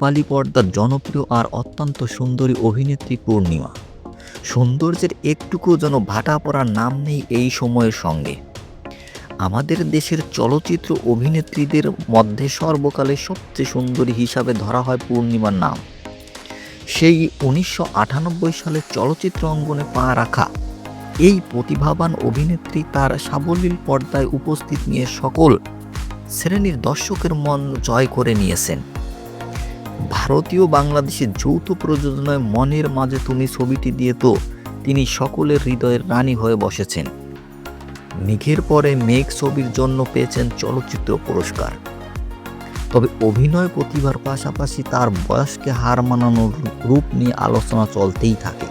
রূপালী পর্দার জনপ্রিয় আর অত্যন্ত সুন্দরী অভিনেত্রী পূর্ণিমা। সৌন্দর্যের একটুকু যেন ভাটা পড়ার নাম নেই এই সময়ের সঙ্গে। আমাদের দেশের চলচ্চিত্র অভিনেত্রীদের মধ্যে সর্বকালের সবচেয়ে সুন্দরী হিসাবে ধরা হয় পূর্ণিমার নাম। সেই উনিশশো আটানব্বই সালে চলচ্চিত্র অঙ্গনে পা রাখা এই প্রতিভাবান অভিনেত্রী তার সাবলীল পর্দায় উপস্থিত নিয়ে সকল শ্রেণির দর্শকের মন জয় করে নিয়েছেন। ভারতীয় বাংলাদেশের যৌথ প্রযোজনায় মনের মাঝে তুমি ছবিটি দিয়ে তো তিনি সকলের হৃদয়ের রানী হয়ে বসেছেন। মেঘের পরে মেঘ ছবির জন্য পেয়েছেন চলচ্চিত্র পুরস্কার। তবে অভিনয় প্রতিভার পাশাপাশি তার বয়সকে হার মানানোর রূপ নিয়ে আলোচনা চলতেই থাকে।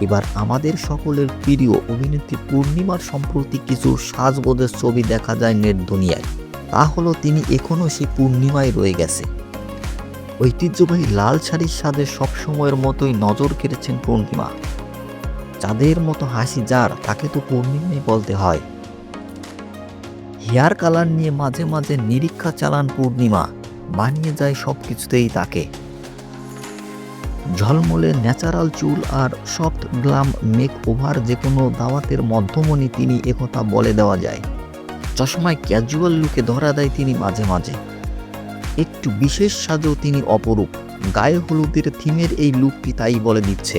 এবার আমাদের সকলের প্রিয় অভিনেত্রী পূর্ণিমার সম্প্রতি কিছু সাজগোজের ছবি দেখা যায় নেট দুনিয়ায়। তা হলো তিনি এখনও সেই পূর্ণিমায় রয়ে গেছে। ঐতিহ্যবাহী লাল শাড়ির সাজে সবসময়ের মতোই নজর কেড়েছেন পূর্ণিমা। চাঁদের মতো হাসি যার, তাকে তো পূর্ণিমাই বলতে হয়। হেয়ার কালার নিয়ে মাঝে মাঝে নিরীক্ষা চালান পূর্ণিমা, বানিয়ে যায় সব কিছুতেই তাকে। ঝলমলে ন্যাচারাল চুল আর সফট গ্লাম মেক ওভার যে কোনো দাওয়াতের মধ্যমণি তিনি একথা বলে দেওয়া যায়। চশমায় ক্যাজুয়াল লুকে ধরা দেয় তিনি মাঝে মাঝে। একটু বিশেষ সাজেও তিনি অপরূপ। গায়ে হলুদের থিমের এই লুকটি তাই বলে দিচ্ছে।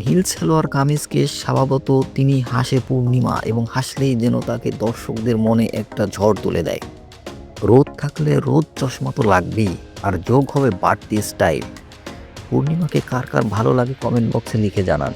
নীল সালোয়ার কামিজকে স্বভাবত তিনি হাসে পূর্ণিমা এবং হাসলেই যেন তাকে দর্শকদের মনে একটা ঝড় তুলে দেয়। রোদ থাকলে রোদ চশমা তো লাগবেই, আর যোগ হবে বাড়তি স্টাইল। পূর্ণিমাকে কার কার ভালো লাগে কমেন্ট বক্সে লিখে জানান।